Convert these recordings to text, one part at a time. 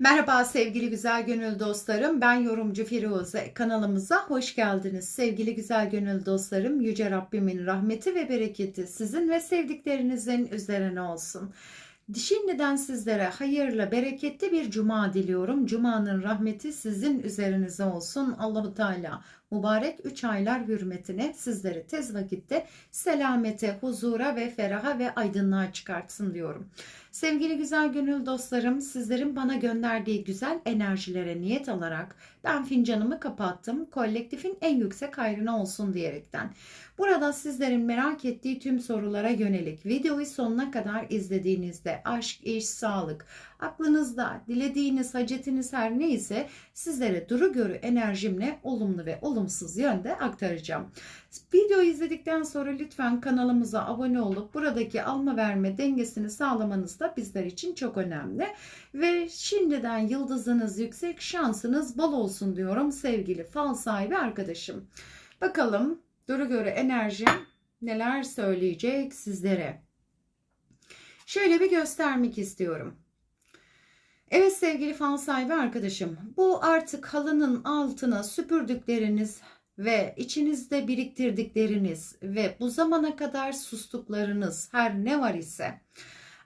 Merhaba sevgili güzel gönül dostlarım. Ben yorumcu Firuze. Kanalımıza hoş geldiniz. Sevgili güzel gönül dostlarım, Yüce Rabbimin rahmeti ve bereketi sizin ve sevdiklerinizin üzerine olsun. Şimdiden sizlere hayırlı, bereketli bir cuma diliyorum. Cumanın rahmeti sizin üzerinize olsun. Allahu Teala mübarek 3 aylar hürmetine sizleri tez vakitte selamete, huzura ve feraha ve aydınlığa çıkartsın diyorum. Sevgili güzel gönül dostlarım, sizlerin bana gönderdiği güzel enerjilere niyet alarak ben fincanımı kapattım. Kolektifin en yüksek hayrına olsun diyerekten. Burada sizlerin merak ettiği tüm sorulara yönelik videoyu sonuna kadar izlediğinizde aşk, iş, sağlık, aklınızda dilediğiniz hacetiniz her neyse sizlere duru görü enerjimle olumlu ve olumsuz yönde aktaracağım. Videoyu izledikten sonra lütfen kanalımıza abone olup buradaki alma verme dengesini sağlamanız da bizler için çok önemli. Ve şimdiden yıldızınız yüksek, şansınız bol olsun diyorum sevgili fal sahibi arkadaşım. Bakalım duru görü enerjim neler söyleyecek sizlere. Şöyle bir göstermek istiyorum. Evet sevgili fal sahibi arkadaşım, bu artık halının altına süpürdükleriniz ve içinizde biriktirdikleriniz ve bu zamana kadar sustuklarınız her ne var ise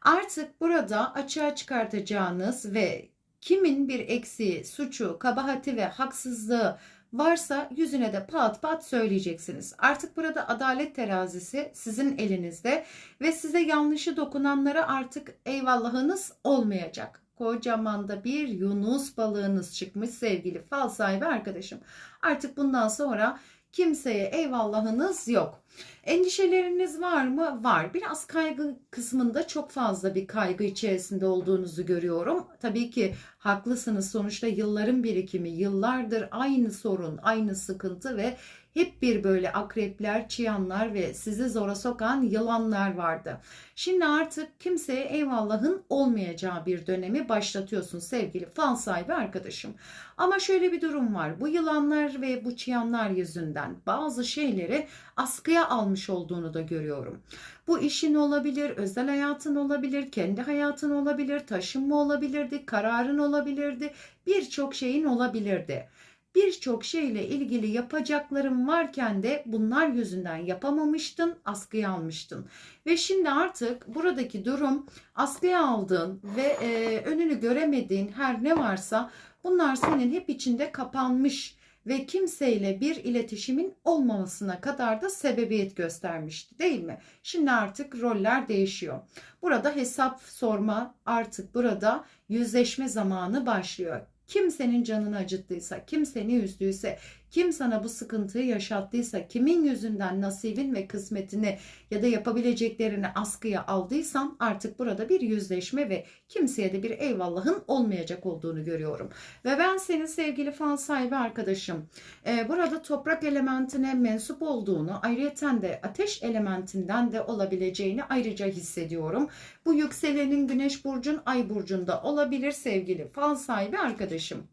artık burada açığa çıkartacağınız ve kimin bir eksiği, suçu, kabahati ve haksızlığı varsa yüzüne de pat pat söyleyeceksiniz. Artık burada adalet terazisi sizin elinizde ve size yanlışı dokunanlara artık eyvallahınız olmayacak kocaman da bir yunus balığınız çıkmış sevgili fal sahibi arkadaşım. Artık bundan sonra kimseye eyvallahınız yok. Endişeleriniz var mı? Var. Biraz kaygı kısmında çok fazla bir kaygı içerisinde olduğunuzu görüyorum. Tabii ki haklısınız. Sonuçta yılların birikimi, yıllardır aynı sorun, aynı sıkıntı ve hep bir böyle akrepler, çıyanlar ve sizi zora sokan yılanlar vardı. Şimdi artık kimseye eyvallahın olmayacağı bir dönemi başlatıyorsun sevgili fal sahibi arkadaşım. Ama şöyle bir durum var. Bu yılanlar ve bu çıyanlar yüzünden bazı şeyleri askıya almış olduğunu da görüyorum. Bu işin olabilir, özel hayatın olabilir, kendi hayatın olabilir, taşınma olabilirdi, kararın olabilirdi, birçok şeyin olabilirdi birçok şeyle ilgili yapacaklarım varken de bunlar yüzünden yapamamıştın, askıya almıştın. Ve şimdi artık buradaki durum askıya aldığın ve e, önünü göremediğin her ne varsa bunlar senin hep içinde kapanmış ve kimseyle bir iletişimin olmamasına kadar da sebebiyet göstermişti değil mi? Şimdi artık roller değişiyor. Burada hesap sorma artık burada yüzleşme zamanı başlıyor kimsenin canını acıttıysa, kim seni üzdüyse, kim sana bu sıkıntıyı yaşattıysa, kimin yüzünden nasibin ve kısmetini ya da yapabileceklerini askıya aldıysan artık burada bir yüzleşme ve kimseye de bir eyvallahın olmayacak olduğunu görüyorum. Ve ben senin sevgili fan sahibi arkadaşım e, burada toprak elementine mensup olduğunu ayrıca de ateş elementinden de olabileceğini ayrıca hissediyorum. Bu yükselenin güneş burcun ay burcunda olabilir sevgili fan sahibi arkadaşım.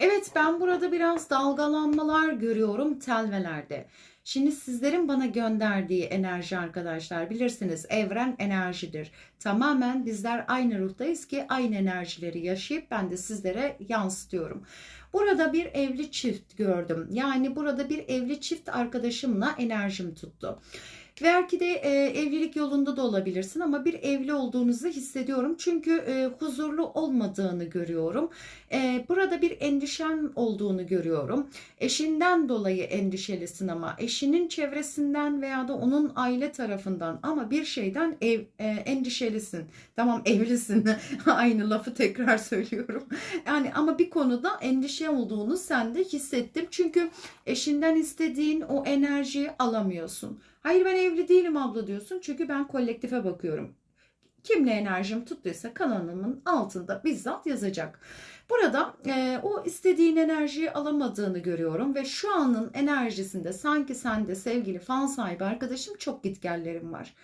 Evet ben burada biraz dalgalanmalar görüyorum telvelerde. Şimdi sizlerin bana gönderdiği enerji arkadaşlar bilirsiniz evren enerjidir. Tamamen bizler aynı ruhtayız ki aynı enerjileri yaşayıp ben de sizlere yansıtıyorum. Burada bir evli çift gördüm. Yani burada bir evli çift arkadaşımla enerjim tuttu. Belki de e, evlilik yolunda da olabilirsin ama bir evli olduğunuzu hissediyorum. Çünkü e, huzurlu olmadığını görüyorum. E, burada bir endişen olduğunu görüyorum. Eşinden dolayı endişelisin ama eşinin çevresinden veya da onun aile tarafından ama bir şeyden ev, e, endişelisin. Tamam evlisin. Aynı lafı tekrar söylüyorum. Yani ama bir konuda endişe olduğunu sen de hissettim. Çünkü eşinden istediğin o enerjiyi alamıyorsun. Hayır ben evli değilim abla diyorsun çünkü ben kolektife bakıyorum. Kimle enerjim tuttuysa kanalımın altında bizzat yazacak. Burada e, o istediğin enerjiyi alamadığını görüyorum ve şu anın enerjisinde sanki sende sevgili fan sahibi arkadaşım çok gitgellerim var.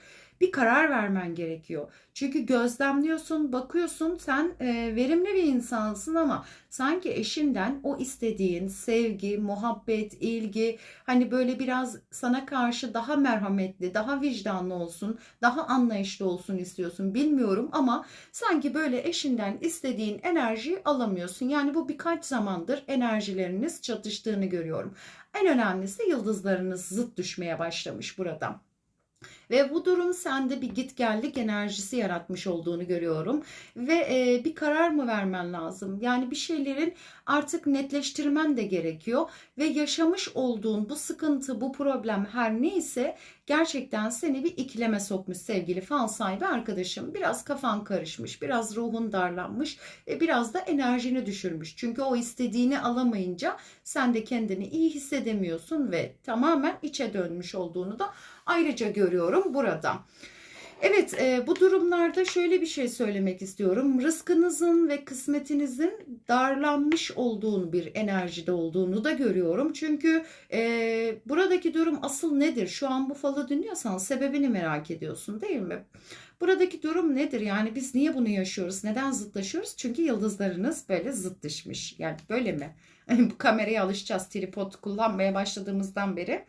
Bir karar vermen gerekiyor. Çünkü gözlemliyorsun, bakıyorsun sen e, verimli bir insansın ama sanki eşinden o istediğin sevgi, muhabbet, ilgi hani böyle biraz sana karşı daha merhametli, daha vicdanlı olsun, daha anlayışlı olsun istiyorsun bilmiyorum ama sanki böyle eşinden istediğin enerjiyi alamıyorsun. Yani bu birkaç zamandır enerjileriniz çatıştığını görüyorum. En önemlisi yıldızlarınız zıt düşmeye başlamış burada. Ve bu durum sende bir gitgellik enerjisi yaratmış olduğunu görüyorum. Ve e, bir karar mı vermen lazım? Yani bir şeylerin artık netleştirmen de gerekiyor. Ve yaşamış olduğun bu sıkıntı, bu problem her neyse gerçekten seni bir ikileme sokmuş sevgili fal sahibi arkadaşım. Biraz kafan karışmış, biraz ruhun darlanmış ve biraz da enerjini düşürmüş. Çünkü o istediğini alamayınca sen de kendini iyi hissedemiyorsun ve tamamen içe dönmüş olduğunu da ayrıca görüyorum burada. Evet e, bu durumlarda şöyle bir şey söylemek istiyorum. Rızkınızın ve kısmetinizin darlanmış olduğunu bir enerjide olduğunu da görüyorum. Çünkü e, buradaki durum asıl nedir? Şu an bu falı dinliyorsan sebebini merak ediyorsun değil mi? Buradaki durum nedir? Yani biz niye bunu yaşıyoruz? Neden zıtlaşıyoruz? Çünkü yıldızlarınız böyle zıt. Yani böyle mi? bu kameraya alışacağız tripod kullanmaya başladığımızdan beri.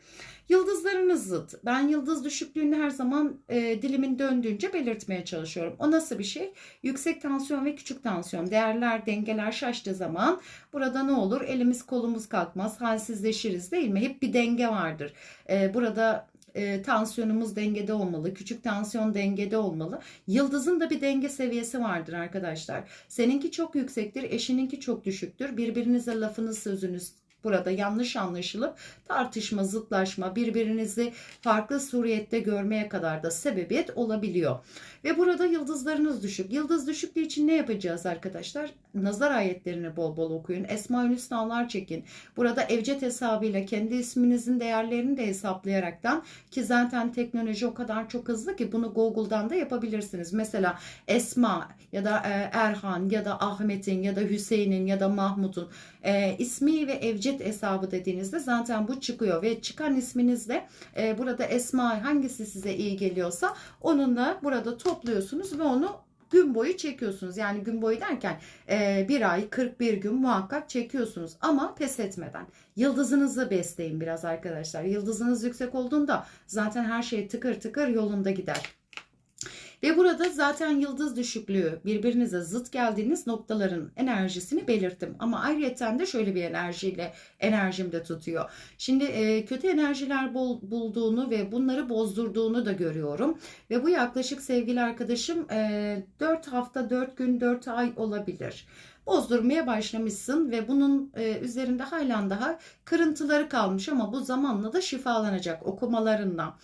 Yıldızlarınız zıt. Ben yıldız düşüklüğünü her zaman e, dilimin döndüğünce belirtmeye çalışıyorum. O nasıl bir şey? Yüksek tansiyon ve küçük tansiyon. Değerler, dengeler şaştığı zaman burada ne olur? Elimiz kolumuz kalkmaz, halsizleşiriz değil mi? Hep bir denge vardır. E, burada e, tansiyonumuz dengede olmalı. Küçük tansiyon dengede olmalı. Yıldızın da bir denge seviyesi vardır arkadaşlar. Seninki çok yüksektir, eşininki çok düşüktür. Birbirinize lafınız sözünüz burada yanlış anlaşılıp tartışma, zıtlaşma, birbirinizi farklı suriyette görmeye kadar da sebebiyet olabiliyor. Ve burada yıldızlarınız düşük. Yıldız düşüklüğü için ne yapacağız arkadaşlar? Nazar ayetlerini bol bol okuyun. Esma-ül Hüsnalar çekin. Burada evcet hesabıyla kendi isminizin değerlerini de hesaplayaraktan ki zaten teknoloji o kadar çok hızlı ki bunu Google'dan da yapabilirsiniz. Mesela Esma ya da e, Erhan ya da Ahmet'in ya da Hüseyin'in ya da Mahmut'un e, ismi ve evcet hesabı dediğinizde zaten bu çıkıyor ve çıkan isminizle e, burada Esma hangisi size iyi geliyorsa onunla burada topluyorsunuz ve onu gün boyu çekiyorsunuz. Yani gün boyu derken e, bir ay 41 gün muhakkak çekiyorsunuz ama pes etmeden. Yıldızınızı besleyin biraz arkadaşlar. Yıldızınız yüksek olduğunda zaten her şey tıkır tıkır yolunda gider. Ve burada zaten yıldız düşüklüğü birbirinize zıt geldiğiniz noktaların enerjisini belirttim. Ama ayrıca de şöyle bir enerjiyle enerjimde tutuyor. Şimdi e, kötü enerjiler bol, bulduğunu ve bunları bozdurduğunu da görüyorum. Ve bu yaklaşık sevgili arkadaşım e, 4 hafta, 4 gün, 4 ay olabilir bozdurmaya başlamışsın ve bunun e, üzerinde halen daha kırıntıları kalmış ama bu zamanla da şifalanacak okumalarından.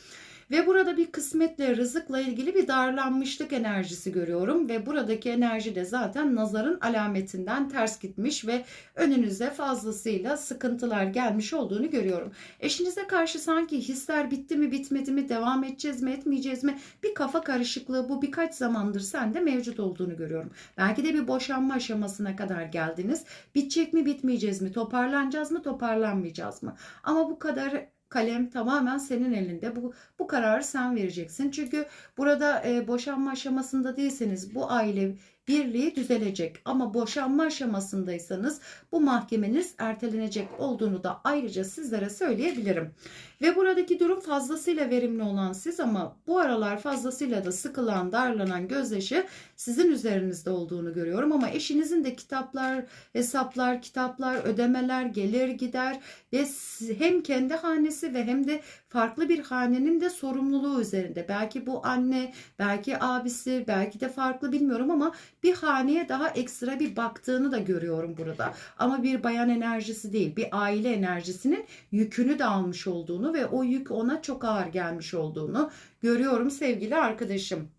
Ve burada bir kısmetle, rızıkla ilgili bir darlanmışlık enerjisi görüyorum. Ve buradaki enerji de zaten nazarın alametinden ters gitmiş ve önünüze fazlasıyla sıkıntılar gelmiş olduğunu görüyorum. Eşinize karşı sanki hisler bitti mi bitmedi mi devam edeceğiz mi etmeyeceğiz mi bir kafa karışıklığı bu birkaç zamandır sende mevcut olduğunu görüyorum. Belki de bir boşanma aşamasına kadar geldiniz. Bitecek mi bitmeyeceğiz mi toparlanacağız mı toparlanmayacağız mı? Ama bu kadar kalem tamamen senin elinde. Bu bu kararı sen vereceksin. Çünkü burada e, boşanma aşamasında değilseniz bu aile birliği düzelecek. Ama boşanma aşamasındaysanız bu mahkemeniz ertelenecek olduğunu da ayrıca sizlere söyleyebilirim. Ve buradaki durum fazlasıyla verimli olan siz ama bu aralar fazlasıyla da sıkılan, darlanan gözyaşı sizin üzerinizde olduğunu görüyorum. Ama eşinizin de kitaplar, hesaplar, kitaplar, ödemeler gelir gider ve hem kendi hanesi ve hem de farklı bir hanenin de sorumluluğu üzerinde. Belki bu anne, belki abisi, belki de farklı bilmiyorum ama bir haneye daha ekstra bir baktığını da görüyorum burada. Ama bir bayan enerjisi değil, bir aile enerjisinin yükünü de almış olduğunu ve o yük ona çok ağır gelmiş olduğunu görüyorum sevgili arkadaşım.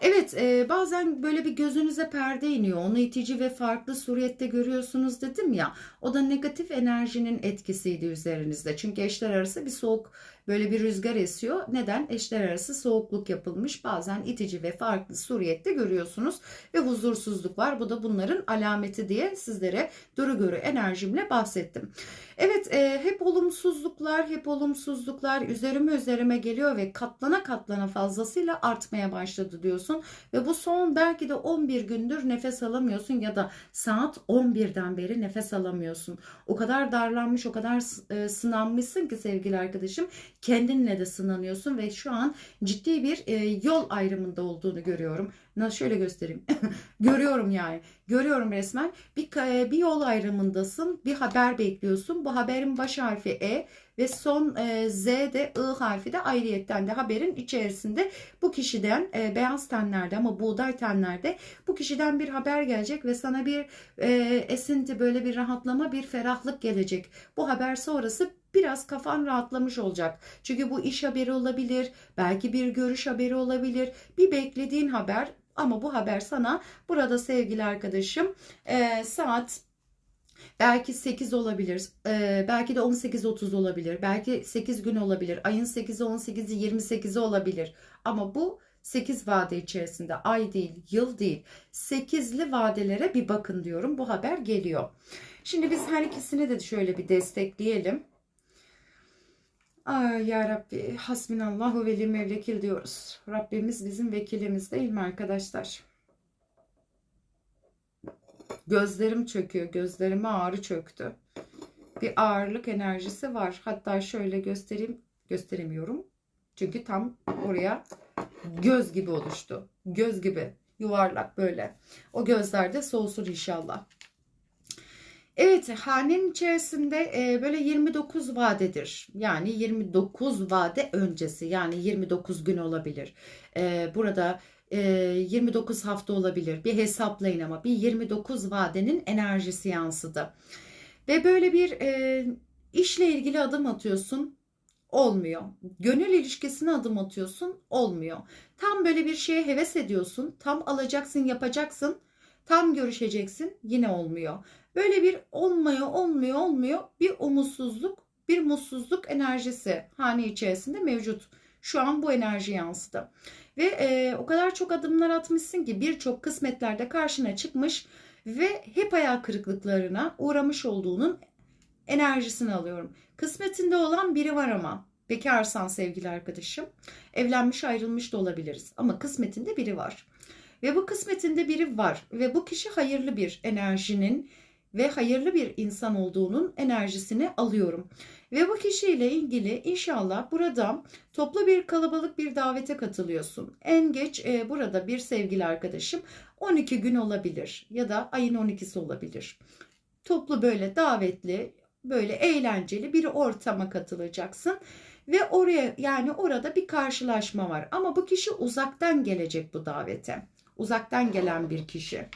Evet e, bazen böyle bir gözünüze perde iniyor. Onu itici ve farklı surette görüyorsunuz dedim ya. O da negatif enerjinin etkisiydi üzerinizde. Çünkü eşler arası bir soğuk Böyle bir rüzgar esiyor. Neden? Eşler arası soğukluk yapılmış. Bazen itici ve farklı suriyette görüyorsunuz. Ve huzursuzluk var. Bu da bunların alameti diye sizlere duru görü enerjimle bahsettim. Evet e, hep olumsuzluklar, hep olumsuzluklar üzerime üzerime geliyor ve katlana katlana fazlasıyla artmaya başladı diyorsun. Ve bu son belki de 11 gündür nefes alamıyorsun ya da saat 11'den beri nefes alamıyorsun. O kadar darlanmış, o kadar e, sınanmışsın ki sevgili arkadaşım kendinle de sınanıyorsun ve şu an ciddi bir e, yol ayrımında olduğunu görüyorum. Nasıl şöyle göstereyim. görüyorum yani. Görüyorum resmen. Bir bir yol ayrımındasın. Bir haber bekliyorsun. Bu haberin baş harfi E ve son e, Z de I harfi de ayrıyetten de haberin içerisinde bu kişiden e, beyaz tenlerde ama buğday tenlerde bu kişiden bir haber gelecek ve sana bir e, esinti böyle bir rahatlama bir ferahlık gelecek. Bu haber sonrası biraz kafan rahatlamış olacak. Çünkü bu iş haberi olabilir, belki bir görüş haberi olabilir, bir beklediğin haber ama bu haber sana burada sevgili arkadaşım e, saat belki 8 olabilir, e, belki de 18.30 olabilir, belki 8 gün olabilir, ayın 8'i, 18'i, 28'i olabilir. Ama bu 8 vade içerisinde ay değil, yıl değil, 8'li vadelere bir bakın diyorum. Bu haber geliyor. Şimdi biz her ikisini de şöyle bir destekleyelim. Ay ya Rabbi hasbinallahu veli mevlekil diyoruz. Rabbimiz bizim vekilimiz değil mi arkadaşlar? Gözlerim çöküyor. Gözlerime ağrı çöktü. Bir ağırlık enerjisi var. Hatta şöyle göstereyim. Gösteremiyorum. Çünkü tam oraya göz gibi oluştu. Göz gibi yuvarlak böyle. O gözlerde soğusun inşallah. Evet hanenin içerisinde e, böyle 29 vadedir. Yani 29 vade öncesi yani 29 gün olabilir. E, burada e, 29 hafta olabilir. Bir hesaplayın ama bir 29 vadenin enerjisi yansıdı. Ve böyle bir e, işle ilgili adım atıyorsun olmuyor. Gönül ilişkisine adım atıyorsun olmuyor. Tam böyle bir şeye heves ediyorsun. Tam alacaksın yapacaksın. Tam görüşeceksin yine olmuyor. Böyle bir olmuyor, olmuyor, olmuyor bir umutsuzluk, bir mutsuzluk enerjisi hane içerisinde mevcut. Şu an bu enerji yansıdı. Ve e, o kadar çok adımlar atmışsın ki birçok kısmetlerde karşına çıkmış ve hep hayal kırıklıklarına uğramış olduğunun enerjisini alıyorum. Kısmetinde olan biri var ama bekarsan sevgili arkadaşım evlenmiş ayrılmış da olabiliriz ama kısmetinde biri var. Ve bu kısmetinde biri var ve bu kişi hayırlı bir enerjinin ve hayırlı bir insan olduğunun enerjisini alıyorum. Ve bu kişiyle ilgili inşallah burada toplu bir kalabalık bir davete katılıyorsun. En geç e, burada bir sevgili arkadaşım 12 gün olabilir ya da ayın 12'si olabilir. Toplu böyle davetli, böyle eğlenceli bir ortama katılacaksın ve oraya yani orada bir karşılaşma var. Ama bu kişi uzaktan gelecek bu davete. Uzaktan gelen bir kişi.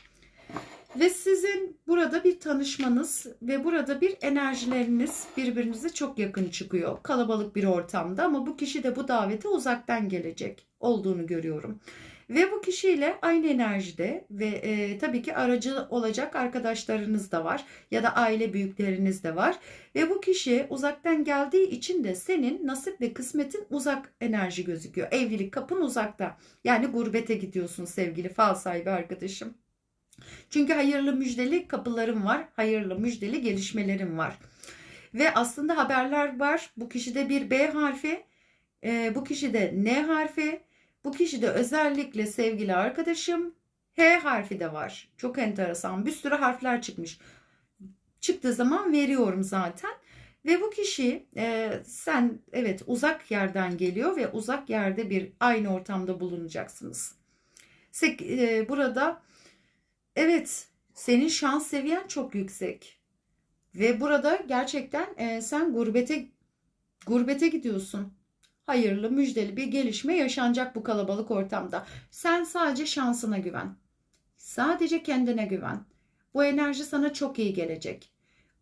Ve sizin burada bir tanışmanız ve burada bir enerjileriniz birbirinize çok yakın çıkıyor. Kalabalık bir ortamda ama bu kişi de bu davete uzaktan gelecek olduğunu görüyorum. Ve bu kişiyle aynı enerjide ve e, tabii ki aracı olacak arkadaşlarınız da var ya da aile büyükleriniz de var. Ve bu kişi uzaktan geldiği için de senin nasip ve kısmetin uzak enerji gözüküyor. Evlilik kapın uzakta. Yani gurbete gidiyorsun sevgili fal sahibi arkadaşım. Çünkü hayırlı müjdeli kapılarım var. Hayırlı müjdeli gelişmelerim var. Ve aslında haberler var. Bu kişide bir B harfi, e, bu kişide N harfi, bu kişide özellikle sevgili arkadaşım H harfi de var. Çok enteresan. Bir sürü harfler çıkmış. Çıktığı zaman veriyorum zaten. Ve bu kişi e, sen evet uzak yerden geliyor ve uzak yerde bir aynı ortamda bulunacaksınız. Sek, e, burada Evet, senin şans seviyen çok yüksek. Ve burada gerçekten e, sen gurbete gurbete gidiyorsun. Hayırlı, müjdeli bir gelişme yaşanacak bu kalabalık ortamda. Sen sadece şansına güven. Sadece kendine güven. Bu enerji sana çok iyi gelecek.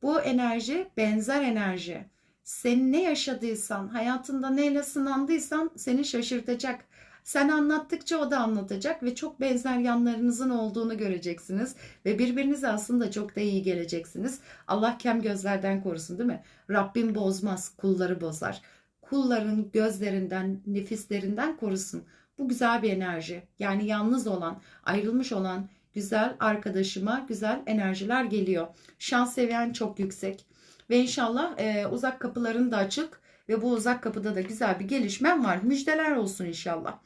Bu enerji benzer enerji. Sen ne yaşadıysan, hayatında neyle sınandıysan seni şaşırtacak. Sen anlattıkça o da anlatacak ve çok benzer yanlarınızın olduğunu göreceksiniz. Ve birbirinize aslında çok da iyi geleceksiniz. Allah kem gözlerden korusun değil mi? Rabbim bozmaz, kulları bozar. kulların gözlerinden, nefislerinden korusun. Bu güzel bir enerji. Yani yalnız olan, ayrılmış olan güzel arkadaşıma güzel enerjiler geliyor. Şans seviyen çok yüksek. Ve inşallah e, uzak kapıların da açık ve bu uzak kapıda da güzel bir gelişmem var. Müjdeler olsun inşallah.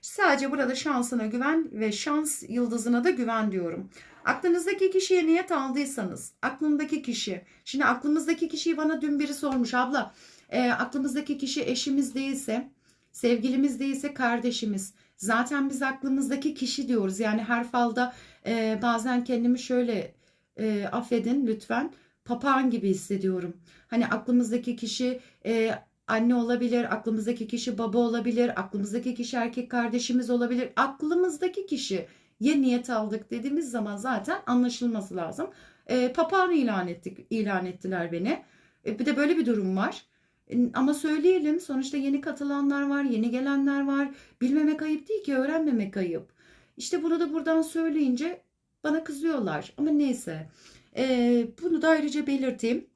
Sadece burada şansına güven ve şans yıldızına da güven diyorum. Aklınızdaki kişiye niyet aldıysanız, aklımdaki kişi, şimdi aklımızdaki kişiyi bana dün biri sormuş abla, e, aklımızdaki kişi eşimiz değilse, sevgilimiz değilse kardeşimiz. Zaten biz aklımızdaki kişi diyoruz. Yani her falda e, bazen kendimi şöyle e, affedin lütfen papağan gibi hissediyorum. Hani aklımızdaki kişi e, anne olabilir, aklımızdaki kişi baba olabilir, aklımızdaki kişi erkek kardeşimiz olabilir. Aklımızdaki kişi ye niyet aldık dediğimiz zaman zaten anlaşılması lazım. E, papağan ilan ettik, ilan ettiler beni. E, bir de böyle bir durum var. E, ama söyleyelim sonuçta yeni katılanlar var, yeni gelenler var. Bilmemek ayıp değil ki öğrenmemek ayıp. İşte bunu da buradan söyleyince bana kızıyorlar. Ama neyse. E, bunu da ayrıca belirteyim.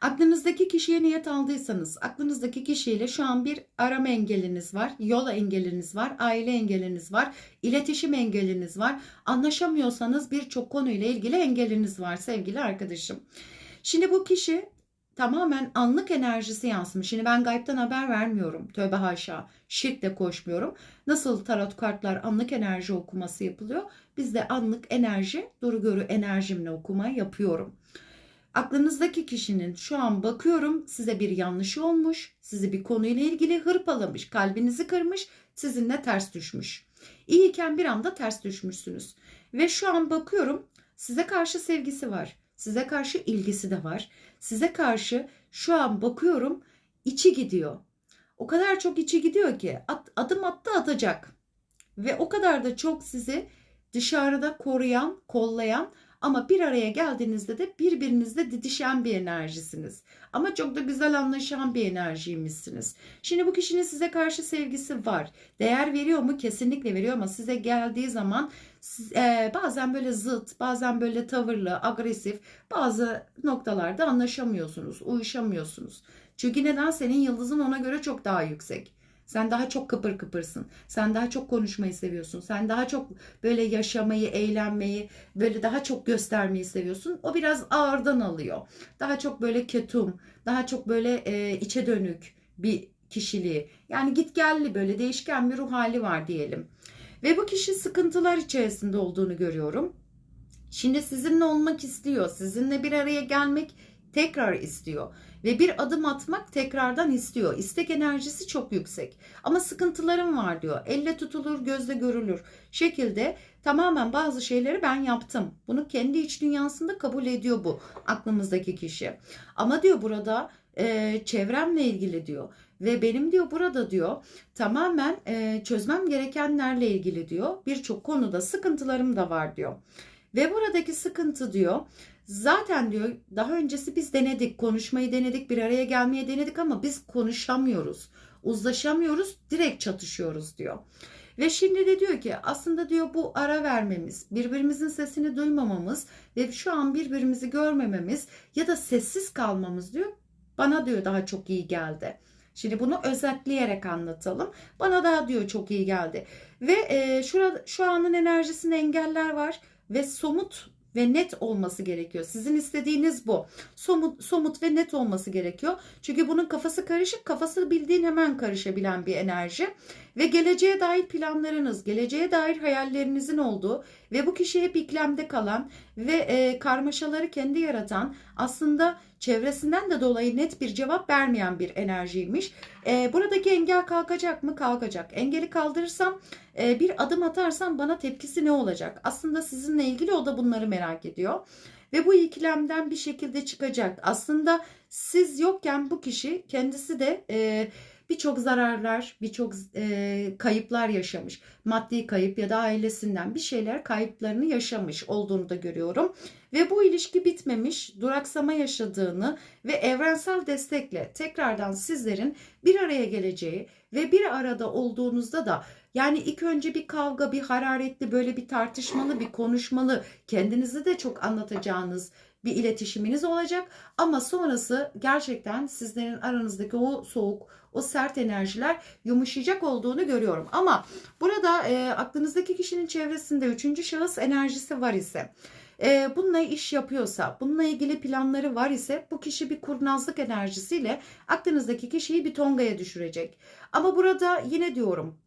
Aklınızdaki kişiye niyet aldıysanız, aklınızdaki kişiyle şu an bir arama engeliniz var, yol engeliniz var, aile engeliniz var, iletişim engeliniz var. Anlaşamıyorsanız birçok konuyla ilgili engeliniz var sevgili arkadaşım. Şimdi bu kişi tamamen anlık enerjisi yansımış. Şimdi ben gaybtan haber vermiyorum. Tövbe haşa. Şirk de koşmuyorum. Nasıl tarot kartlar anlık enerji okuması yapılıyor? Biz de anlık enerji, doğru görü enerjimle okuma yapıyorum. Aklınızdaki kişinin şu an bakıyorum size bir yanlışı olmuş, sizi bir konuyla ilgili hırpalamış, kalbinizi kırmış, sizinle ters düşmüş. İyiyken bir anda ters düşmüşsünüz. Ve şu an bakıyorum size karşı sevgisi var. Size karşı ilgisi de var. Size karşı şu an bakıyorum içi gidiyor. O kadar çok içi gidiyor ki at, adım attı atacak. Ve o kadar da çok sizi dışarıda koruyan, kollayan ama bir araya geldiğinizde de birbirinizle didişen bir enerjisiniz. Ama çok da güzel anlaşan bir enerjiymişsiniz. Şimdi bu kişinin size karşı sevgisi var. Değer veriyor mu? Kesinlikle veriyor ama size geldiği zaman e, bazen böyle zıt, bazen böyle tavırlı, agresif, bazı noktalarda anlaşamıyorsunuz, uyuşamıyorsunuz. Çünkü neden? Senin yıldızın ona göre çok daha yüksek. Sen daha çok kıpır kıpırsın. Sen daha çok konuşmayı seviyorsun. Sen daha çok böyle yaşamayı, eğlenmeyi, böyle daha çok göstermeyi seviyorsun. O biraz ağırdan alıyor. Daha çok böyle ketum, daha çok böyle e, içe dönük bir kişiliği. Yani git gelli böyle değişken bir ruh hali var diyelim. Ve bu kişi sıkıntılar içerisinde olduğunu görüyorum. Şimdi sizinle olmak istiyor. Sizinle bir araya gelmek tekrar istiyor ve bir adım atmak tekrardan istiyor. İstek enerjisi çok yüksek. Ama sıkıntılarım var diyor. Elle tutulur, gözle görülür şekilde tamamen bazı şeyleri ben yaptım. Bunu kendi iç dünyasında kabul ediyor bu aklımızdaki kişi. Ama diyor burada e, çevremle ilgili diyor ve benim diyor burada diyor tamamen e, çözmem gerekenlerle ilgili diyor. Birçok konuda sıkıntılarım da var diyor. Ve buradaki sıkıntı diyor Zaten diyor daha öncesi biz denedik, konuşmayı denedik, bir araya gelmeye denedik ama biz konuşamıyoruz, uzlaşamıyoruz, direkt çatışıyoruz diyor. Ve şimdi de diyor ki aslında diyor bu ara vermemiz, birbirimizin sesini duymamamız ve şu an birbirimizi görmememiz ya da sessiz kalmamız diyor bana diyor daha çok iyi geldi. Şimdi bunu özetleyerek anlatalım. Bana daha diyor çok iyi geldi. Ve e, şurada şu anın enerjisinde engeller var ve somut ve net olması gerekiyor. Sizin istediğiniz bu. Somut, somut ve net olması gerekiyor. Çünkü bunun kafası karışık, kafası bildiğin hemen karışabilen bir enerji. Ve geleceğe dair planlarınız, geleceğe dair hayallerinizin olduğu ve bu kişi hep iklemde kalan ve e, karmaşaları kendi yaratan aslında çevresinden de dolayı net bir cevap vermeyen bir enerjiymiş. E, buradaki engel kalkacak mı? Kalkacak. Engeli kaldırırsam e, bir adım atarsam bana tepkisi ne olacak? Aslında sizinle ilgili o da bunları merak ediyor. Ve bu ikilemden bir şekilde çıkacak. Aslında siz yokken bu kişi kendisi de... E, birçok zararlar, birçok e, kayıplar yaşamış. Maddi kayıp ya da ailesinden bir şeyler kayıplarını yaşamış olduğunu da görüyorum. Ve bu ilişki bitmemiş, duraksama yaşadığını ve evrensel destekle tekrardan sizlerin bir araya geleceği ve bir arada olduğunuzda da yani ilk önce bir kavga, bir hararetli, böyle bir tartışmalı, bir konuşmalı, kendinizi de çok anlatacağınız bir iletişiminiz olacak. Ama sonrası gerçekten sizlerin aranızdaki o soğuk, o sert enerjiler yumuşayacak olduğunu görüyorum. Ama burada e, aklınızdaki kişinin çevresinde üçüncü şahıs enerjisi var ise e, bununla iş yapıyorsa, bununla ilgili planları var ise bu kişi bir kurnazlık enerjisiyle aklınızdaki kişiyi bir tongaya düşürecek. Ama burada yine diyorum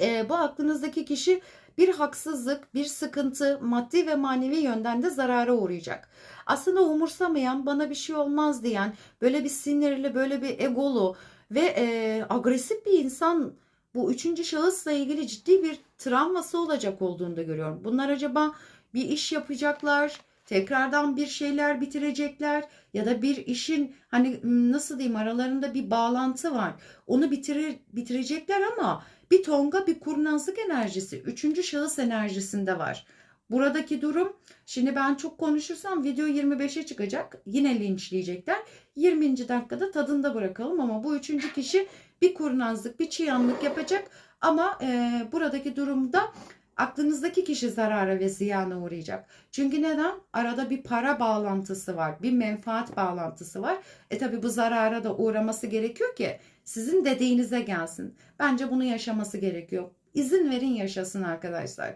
e, bu aklınızdaki kişi bir haksızlık, bir sıkıntı, maddi ve manevi yönden de zarara uğrayacak. Aslında umursamayan, bana bir şey olmaz diyen, böyle bir sinirli, böyle bir egolu ve e, agresif bir insan bu üçüncü şahısla ilgili ciddi bir travması olacak olduğunu da görüyorum. Bunlar acaba bir iş yapacaklar, tekrardan bir şeyler bitirecekler ya da bir işin hani nasıl diyeyim aralarında bir bağlantı var. Onu bitirir, bitirecekler ama bir tonga bir kurnazlık enerjisi, üçüncü şahıs enerjisinde var. Buradaki durum şimdi ben çok konuşursam video 25'e çıkacak. Yine linçleyecekler. 20. dakikada tadında bırakalım ama bu üçüncü kişi bir kurnazlık, bir çıyanlık yapacak. Ama e, buradaki durumda aklınızdaki kişi zarara ve ziyana uğrayacak. Çünkü neden? Arada bir para bağlantısı var, bir menfaat bağlantısı var. E tabi bu zarara da uğraması gerekiyor ki sizin dediğinize gelsin. Bence bunu yaşaması gerekiyor. İzin verin yaşasın arkadaşlar.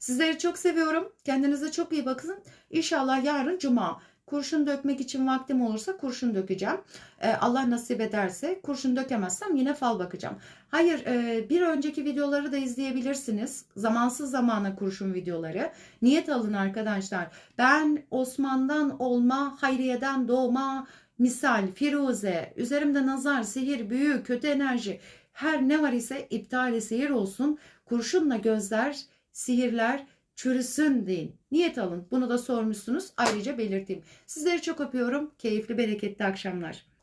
Sizleri çok seviyorum. Kendinize çok iyi bakın. İnşallah yarın cuma kurşun dökmek için vaktim olursa kurşun dökeceğim. Ee, Allah nasip ederse kurşun dökemezsem yine fal bakacağım. Hayır e, bir önceki videoları da izleyebilirsiniz. Zamansız zamana kurşun videoları. Niyet alın arkadaşlar. Ben Osman'dan olma, Hayriye'den doğma, misal, Firuze, üzerimde nazar, sihir, büyü, kötü enerji her ne var ise iptali sihir olsun. Kurşunla gözler, sihirler çürüsün deyin. Niyet alın. Bunu da sormuşsunuz. Ayrıca belirteyim. Sizleri çok öpüyorum. Keyifli, bereketli akşamlar.